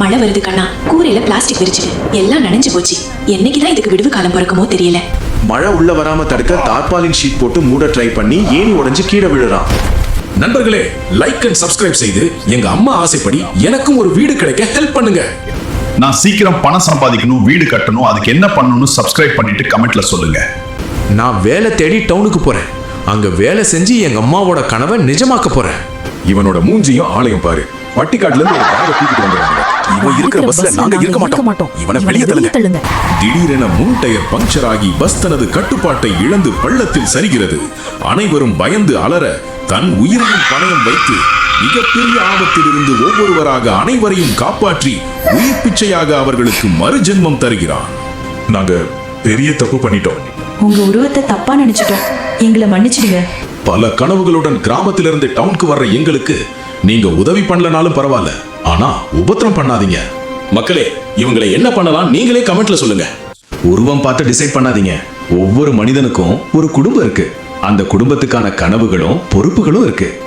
மழை வருது கண்ணா. கூரையில பிளாஸ்டிக் விரிச்சிட்டு எல்லாம் நனைஞ்சு போச்சு. என்னைக்குதான் இதுக்கு விடுவு காலம் பிறக்குமோ தெரியல. மழை உள்ள வராம தடுக்க தார்பாலின் ஷீட் போட்டு மூட ட்ரை பண்ணி ஏணி உடைஞ்சு கீழே விழுறான். நண்பர்களே லைக் அண்ட் சப்ஸ்கிரைப் செய்து எங்க அம்மா ஆசைப்படி எனக்கும் ஒரு வீடு கிடைக்க ஹெல்ப் பண்ணுங்க. நான் சீக்கிரம் பணம் சம்பாதிக்கணும் வீடு கட்டணும் அதுக்கு என்ன பண்ணணும்னு சப்ஸ்கிரைப் பண்ணிட்டு கமெண்ட்ல சொல்லுங்க. நான் வேலை தேடி டவுனுக்கு போறேன். அங்க வேலை செஞ்சு எங்க அம்மாவோட கனவை நிஜமாக்க போறேன். இவனோட மூஞ்சியும் ஆளையும் பாரு. பட்டிக்காட்டுல இருந்து ஒரு பேக தூக்கிட்டு வந்துடுறாங்க இவன் இருக்கிற பஸ்ல நாங்க இருக்க மாட்டோம். இவனை வெளியே தள்ளுங்க. திடீரென முன் டயர் பஞ்சர் ஆகி பஸ் தனது கட்டுப்பாட்டை இழந்து பள்ளத்தில் சரிகிறது. அனைவரும் பயந்து அலற தன் உயிரையும் பணயம் வைத்து மிகப்பெரிய ஆபத்தில் இருந்து ஒவ்வொருவராக அனைவரையும் காப்பாற்றி உயிர் பிச்சையாக அவர்களுக்கு மறுஜென்மம் தருகிறான். நாங்க பெரிய தப்பு பண்ணிட்டோம். உங்க உருவத்தை தப்பா நினைச்சிட்டோம். எங்களை மன்னிச்சிடுங்க. பல கனவுகளுடன் கிராமத்திலிருந்து டவுனுக்கு வர்ற எங்களுக்கு நீங்க உதவி பண்ணலனாலும் பரவாயில்ல. ஆனா உபத்திரம் பண்ணாதீங்க. மக்களே இவங்களை என்ன பண்ணலாம் நீங்களே கமெண்ட்ல சொல்லுங்க. உருவம் பார்த்து டிசைட் பண்ணாதீங்க. ஒவ்வொரு மனிதனுக்கும் ஒரு குடும்பம் இருக்கு. அந்த குடும்பத்துக்கான கனவுகளும் பொறுப்புகளும் இருக்கு.